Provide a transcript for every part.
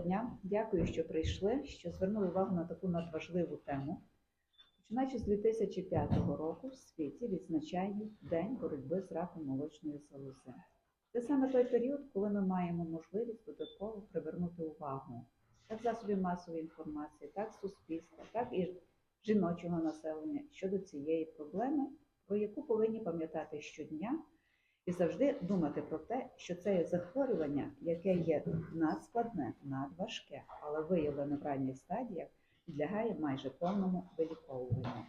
дня. Дякую, що прийшли, що звернули увагу на таку надважливу тему. Починаючи з 2005 року в світі відзначають День боротьби з раком молочної залози. Це саме той період, коли ми маємо можливість додатково привернути увагу як засобів масової інформації, так суспільства, так і жіночого населення щодо цієї проблеми, про яку повинні пам'ятати щодня і завжди думати про те, що це є захворювання, яке є надскладне, надважке, але виявлене в ранніх стадіях, підлягає майже повному виліковуванню.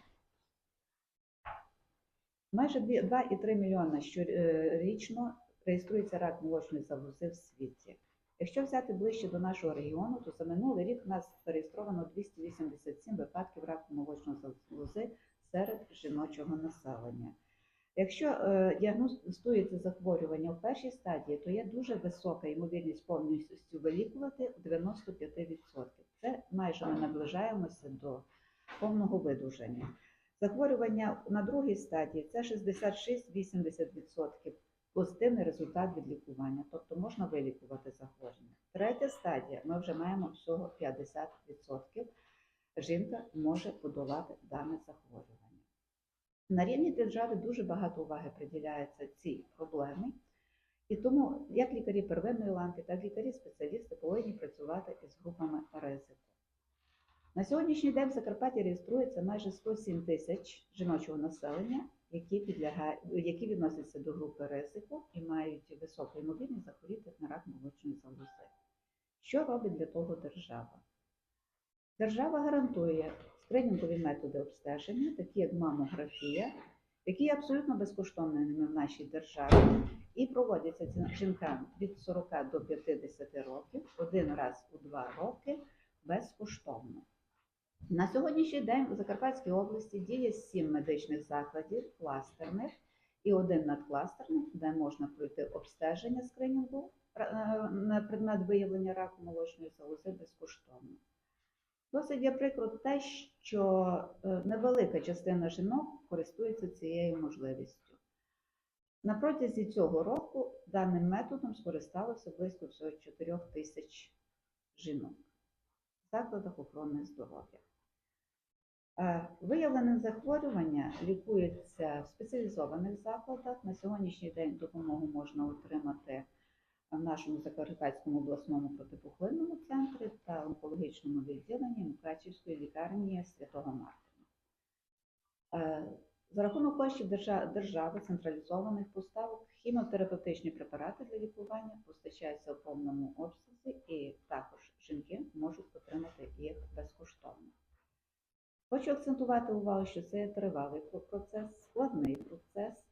Майже 2,3 мільйона щорічно реєструється рак молочної залози в світі. Якщо взяти ближче до нашого регіону, то за минулий рік в нас зареєстровано 287 випадків раку молочної залози серед жіночого населення. Якщо е, діагностується захворювання в першій стадії, то є дуже висока ймовірність повністю вилікувати в 95%. Це майже ми наближаємося до повного видужання. Захворювання на другій стадії це 66-80% позитивний результат від лікування, тобто можна вилікувати захворювання. Третя стадія ми вже маємо всього 50%. Жінка може подолати дане захворювання. На рівні держави дуже багато уваги приділяється цій проблемі, і тому як лікарі первинної ланки, так і лікарі-спеціалісти повинні працювати із групами ризику. На сьогоднішній день в Закарпатті реєструється майже 107 тисяч жіночого населення, які, підлягають, які відносяться до групи ризику і мають високу ймовірність захворіти на рак молочної залози. Що робить для того держава? Держава гарантує скринінгові методи обстеження, такі як мамографія, які є абсолютно безкоштовними в нашій державі і проводяться жінкам від 40 до 50 років один раз у два роки безкоштовно. На сьогоднішній день у Закарпатській області діє сім медичних закладів кластерних і один надкластерний, де можна пройти обстеження скринінгу е, на предмет виявлення раку молочної залози безкоштовно. Досить є прикро те, що е, невелика частина жінок користується цією можливістю. На протязі цього року даним методом скористалося близько всього 4 тисяч жінок в закладах охорони здоров'я. Е, Виявлене захворювання лікується в спеціалізованих закладах. На сьогоднішній день допомогу можна отримати в нашому Закарпатському обласному протипухлинному центрі та онкологічному відділенні Мукачівської лікарні Святого Мартина. Е, За рахунок коштів держави централізованих поставок хіміотерапевтичні препарати для лікування постачаються в повному обсязі, і також жінки можуть отримати їх безкоштовно. Хочу акцентувати увагу, що це тривалий процес, складний процес,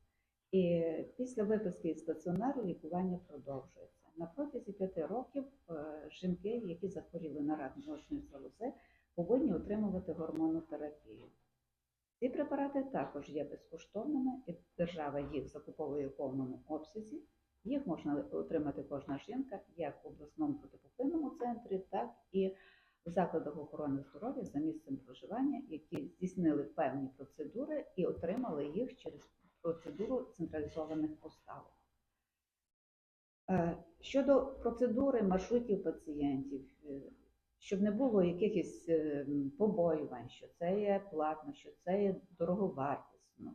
і після виписки із стаціонару лікування продовжується. На протязі п'яти років е, жінки, які захворіли на рак молочної залози, повинні отримувати гормонотерапію. Ці препарати також є безкоштовними, і держава їх закуповує в повному обсязі. Їх можна отримати кожна жінка як в обласному протипухлинному центрі, так і в закладах охорони здоров'я за місцем проживання, які здійснили певні процедури і отримали їх через процедуру централізованих поставок. Е, Щодо процедури маршрутів пацієнтів, е, щоб не було якихось е, побоювань, що це є платно, що це є дороговартісно.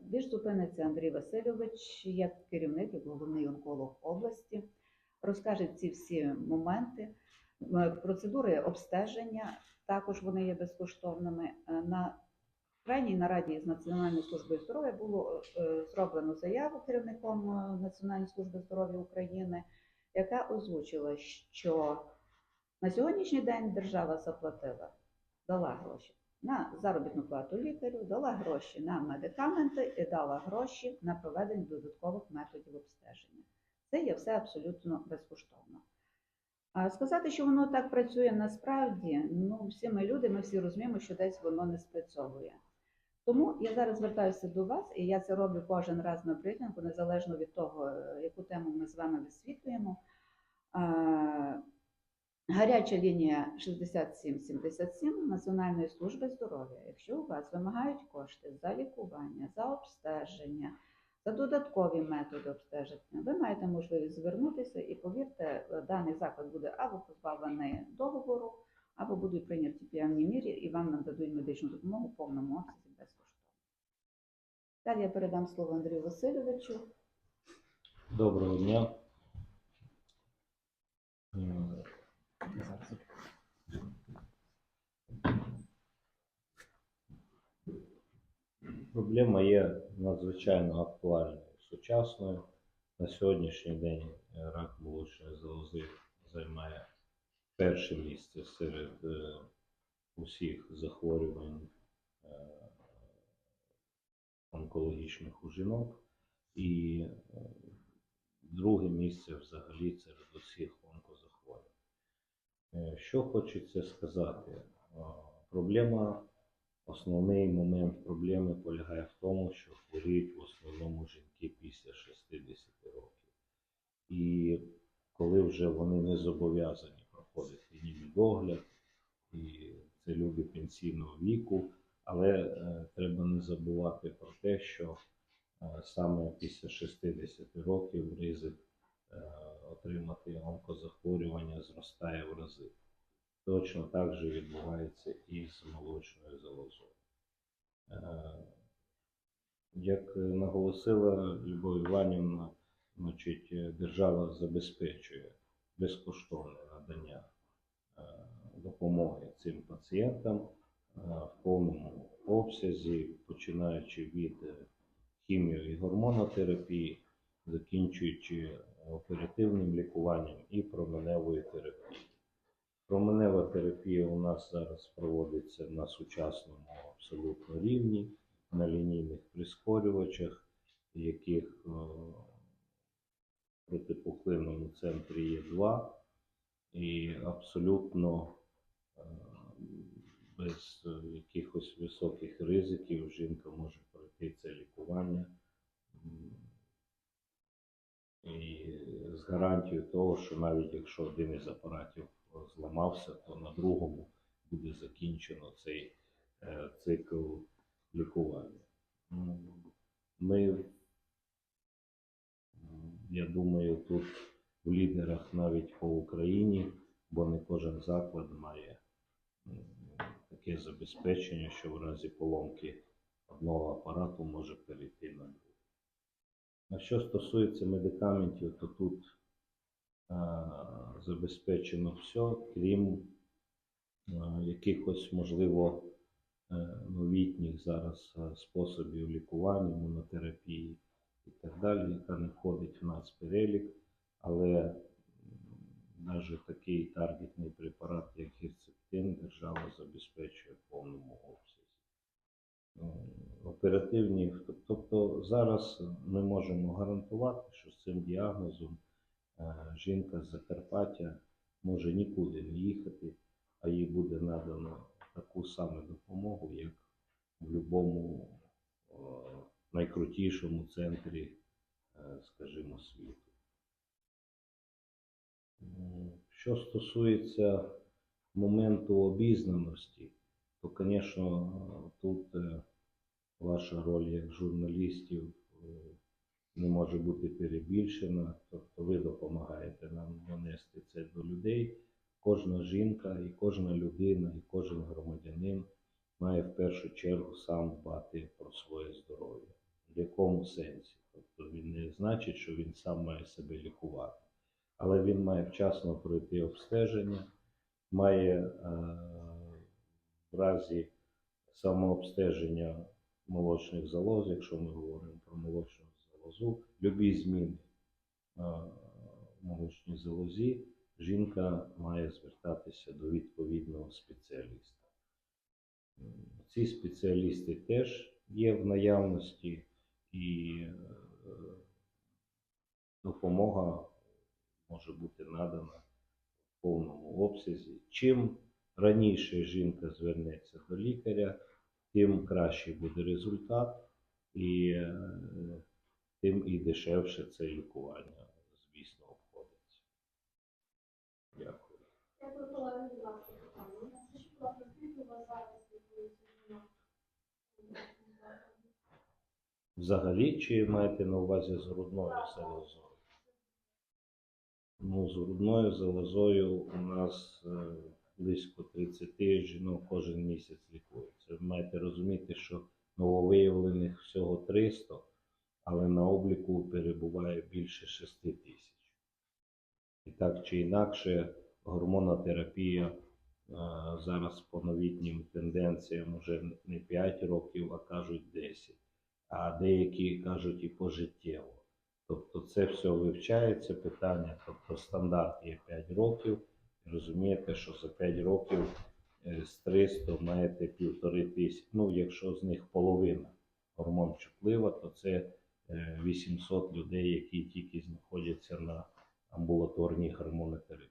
Більш зупиниться Андрій Васильович як керівник, як головний онколог області, розкаже ці всі моменти. Процедури обстеження також вони є безкоштовними. На крайній нараді з Національною службою здоров'я було е, зроблено заяву керівником е, Національної служби здоров'я України, яка озвучила, що на сьогоднішній день держава заплатила, дала гроші на заробітну плату лікарю, дала гроші на медикаменти і дала гроші на проведення додаткових методів обстеження. Це є все абсолютно безкоштовно. А сказати, що воно так працює насправді, ну всі ми люди, ми всі розуміємо, що десь воно не спрацьовує. Тому я зараз звертаюся до вас, і я це роблю кожен раз на брифінгу, незалежно від того, е, яку тему ми з вами висвітлюємо. Гаряча лінія 6777 Національної служби здоров'я. Якщо у вас вимагають кошти за лікування, за обстеження, Це додаткові методи обстеження. Ви маєте можливість звернутися і повірте, даний заклад буде або позбавлений договору, або будуть прийняті певні міри і вам нададуть медичну допомогу в повному обсязі безкоштовно. Далі я передам слово Андрію Васильовичу. Доброго дня. Проблема є надзвичайно актуальною сучасною. На сьогоднішній день рак молочної залози займає перше місце серед е, усіх захворювань е, онкологічних у жінок. І е, друге місце взагалі серед усіх онкозахворювань. Що хочеться сказати? Проблема, основний момент проблеми полягає в тому, що хворіють в основному жінки після 60 років. І коли вже вони не зобов'язані догляд, і це люди пенсійного віку, але е, треба не забувати про те, що е, саме після 60 років ризик е, отримати онкозахворювання зростає в рази. Точно так же відбувається і з молочною залозою. Як наголосила Любов Іванівна, значить, держава забезпечує безкоштовне надання допомоги цим пацієнтам е, в повному обсязі, починаючи від е, хіміо- і гормонотерапії, закінчуючи оперативним лікуванням і променевою терапією. Променева терапія у нас зараз проводиться на сучасному абсолютно рівні, на лінійних прискорювачах, яких е, в протипухлинному центрі є два, і абсолютно е, без якихось високих ризиків жінка може пройти це лікування. І з гарантією того, що навіть якщо один із апаратів зламався, то на другому буде закінчено цей е, цикл лікування. М, Ми, я думаю, тут в лідерах навіть по Україні, бо не кожен заклад має таке забезпечення, що в разі поломки одного апарату може перейти на другий. А що стосується медикаментів, то тут а, забезпечено все, крім а, якихось, можливо, е, новітніх зараз способів лікування, імунотерапії і так далі, яка не входить в нас перелік, але навіть такий таргетний препарат, як гірцептин, держава забезпечує в повному обсязі. Е, Оперативні, тобто зараз ми можемо гарантувати, що з цим діагнозом е, жінка з Закарпаття може нікуди не їхати, а їй буде надано таку саму допомогу, як в будь-якому найкрутішому центрі, е, скажімо, світу. М, Що стосується моменту обізнаності, то, звісно, тут е, ваша роль як журналістів е, не може бути перебільшена. Тобто ви допомагаєте нам донести це до людей. Кожна жінка і кожна людина, і кожен громадянин має в першу чергу сам дбати про своє здоров'я. В якому сенсі? Тобто він не значить, що він сам має себе лікувати, але він має вчасно пройти обстеження, має е, в разі самообстеження молочних залоз, якщо ми говоримо про молочну залозу, любі зміни е, молочній залозі, жінка має звертатися до відповідного спеціаліста. Ці спеціалісти теж є в наявності і е, допомога може бути надана в повному обсязі. Чим раніше жінка звернеться до лікаря, тим кращий буде результат, і тим і дешевше це лікування, звісно, обходиться. Дякую. Взагалі, чи маєте на увазі з грудною залозою? Ну, з грудною залозою у нас е, близько 30 жінок кожен місяць лікується. Ви маєте розуміти, що нововиявлених всього 300, але на обліку перебуває більше 6 тисяч. І так чи інакше, гормонотерапія е, зараз по новітнім тенденціям вже не 5 років, а кажуть 10. А деякі кажуть і пожиттєво. Тобто це все вивчається питання, тобто стандарт є 5 років. Розумієте, що за 5 років е, з 300 маєте півтори тисячі. Ну, якщо з них половина гормон чутлива, то це е, 800 людей, які тільки знаходяться на амбулаторній гормонотерапії.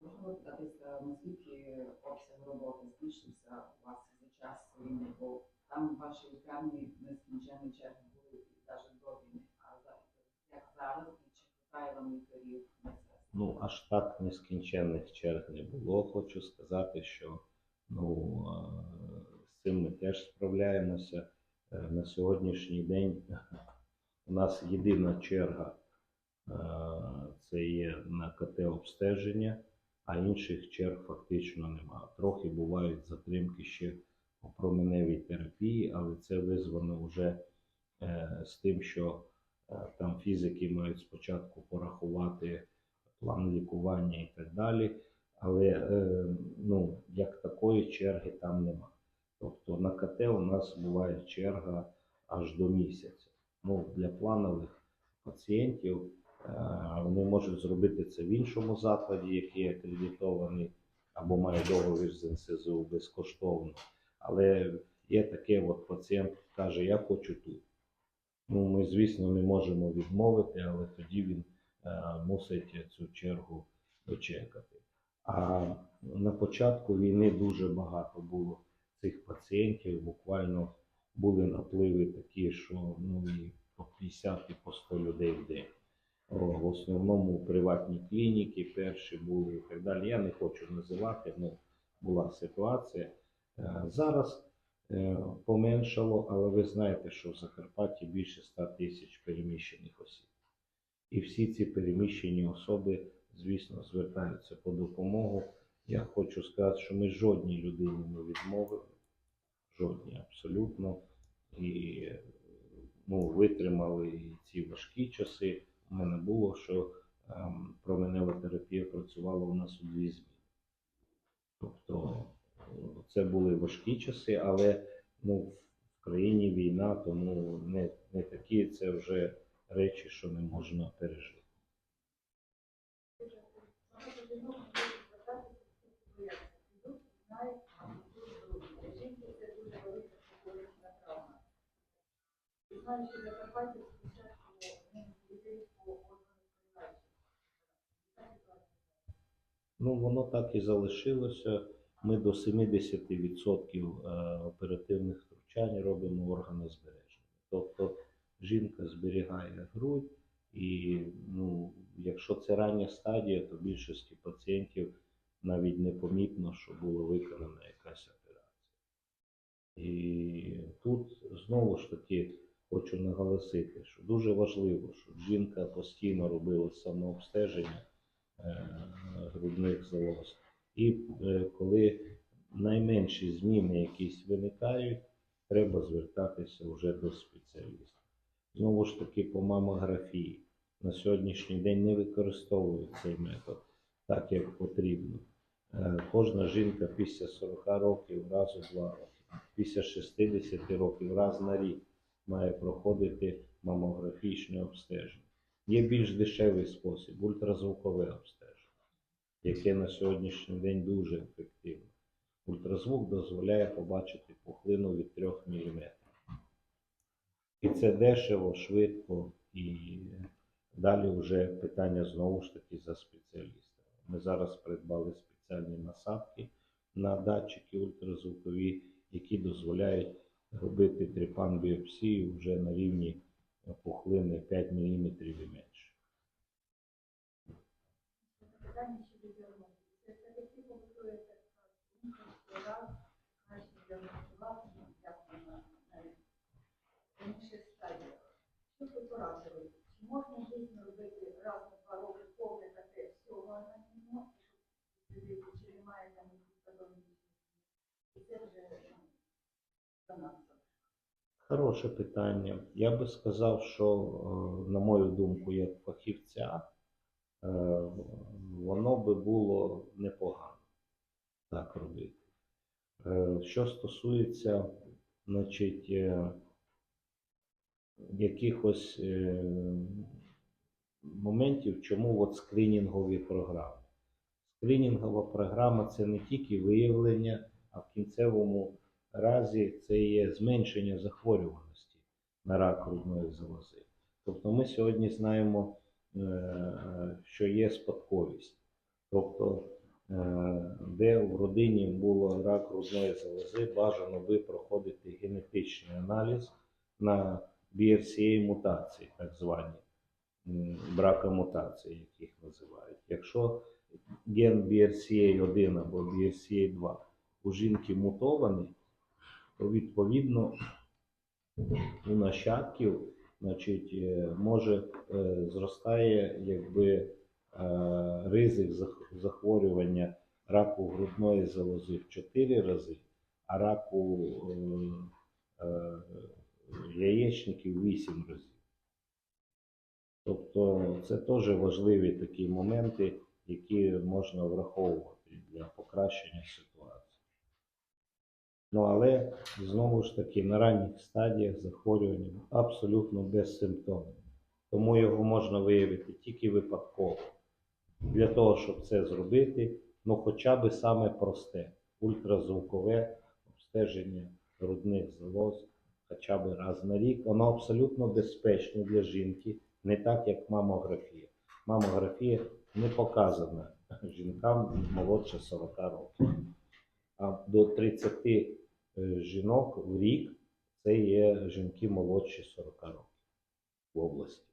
Можливо, датися, наскільки обсяг роботи збільшився у вас за час війни, бо там в вашій лікарні нескінченні черги були навіть до війни, а зараз Ну, аж так нескінченних черг не було. Хочу сказати, що ну, з цим ми теж справляємося. Е, На сьогоднішній день у нас єдина черга е, це є на КТ обстеження, а інших черг фактично немає. Трохи бувають затримки ще по променевій терапії, але це визвано вже е, з тим, що там фізики мають спочатку порахувати план лікування і так далі. Але е, ну, як такої черги там нема. Тобто на КТ у нас буває черга аж до місяця. Ну, для планових пацієнтів е, вони можуть зробити це в іншому закладі, який акредитований або має договір з НСЗУ безкоштовно. Але є таке, от пацієнт каже, я хочу тут. Ну, ми, звісно, не можемо відмовити, але тоді він е, мусить цю чергу дочекати. А на початку війни дуже багато було цих пацієнтів. Буквально були напливи такі, що ну і по 50 і по 100 людей в день. В основному приватні клініки перші були і так далі. Я не хочу називати, ну була ситуація. Е, Зараз поменшало, але ви знаєте, що в Закарпатті більше 100 тисяч переміщених осіб. І всі ці переміщені особи, звісно, звертаються по допомогу. Я хочу сказати, що ми жодній людині не відмовили, жодній абсолютно. І е, ну, витримали і ці важкі часи. У мене було, що ем, променева терапія працювала у нас у дві зміни. Тобто е, це були важкі часи, але ну, в країні війна, тому не, не такі це вже речі, що не можна пережити. Ну, воно так і залишилося. Ми до 70% е, оперативних втручань робимо органозбережними. Тобто жінка зберігає грудь, і ну, якщо це рання стадія, то більшості пацієнтів навіть не помітно, що була виконана якась операція. І тут знову ж таки хочу наголосити, що дуже важливо, щоб жінка постійно робила самообстеження е, грудних залоз. І е, коли найменші зміни якісь виникають, треба звертатися вже до спеціаліста. Знову ж таки, по мамографії на сьогоднішній день не використовують цей метод так, як потрібно. Е, Кожна жінка після 40 років раз у два роки, після 60 років раз на рік має проходити мамографічне обстеження. Є більш дешевий спосіб ультразвукове обстеження яке на сьогоднішній день дуже ефективне. Ультразвук дозволяє побачити пухлину від 3 мм. І це дешево, швидко і далі вже питання знову ж таки за спеціалістами. Ми зараз придбали спеціальні насадки на датчики ультразвукові, які дозволяють робити трипан біопсію вже на рівні пухлини 5 мм і менше. Питання щодо діагностики. Це все-таки побутує краще діагностувати, як вона? Чи можна дійсно робити раз на два роки повне таке щоб люди, чи немає там патологічні? І це вже занадто. Хороше питання. Я би сказав, що, е, на мою думку, як фахівця, е, воно би було непогано так робити. Е, Що стосується, значить, е, якихось е, моментів, чому от скринінгові програми. Скринінгова програма це не тільки виявлення, а в кінцевому разі це є зменшення захворюваності на рак грудної залози. Тобто ми сьогодні знаємо, що є спадковість. Тобто, де в родині було рак грудної залози, бажано би проходити генетичний аналіз на BRCA мутації, так звані м, бракомутації, як їх називають. Якщо ген BRCA1 або BRCA2 у жінки мутований, то відповідно у нащадків значить, е, може е, зростає якби е, ризик захворювання раку грудної залози в 4 рази, а раку е, е, яєчників в 8 разів. Тобто це теж важливі такі моменти, які можна враховувати для покращення ситуації. Ну але знову ж таки на ранніх стадіях захворювання абсолютно безсимптомне. Тому його можна виявити тільки випадково. Для того, щоб це зробити, ну хоча б саме просте ультразвукове обстеження грудних залоз хоча б раз на рік. Воно абсолютно безпечне для жінки, не так як мамографія. Мамографія не показана жінкам молодше 40 років. А до 30 е, жінок в рік це є жінки молодші 40 років в області.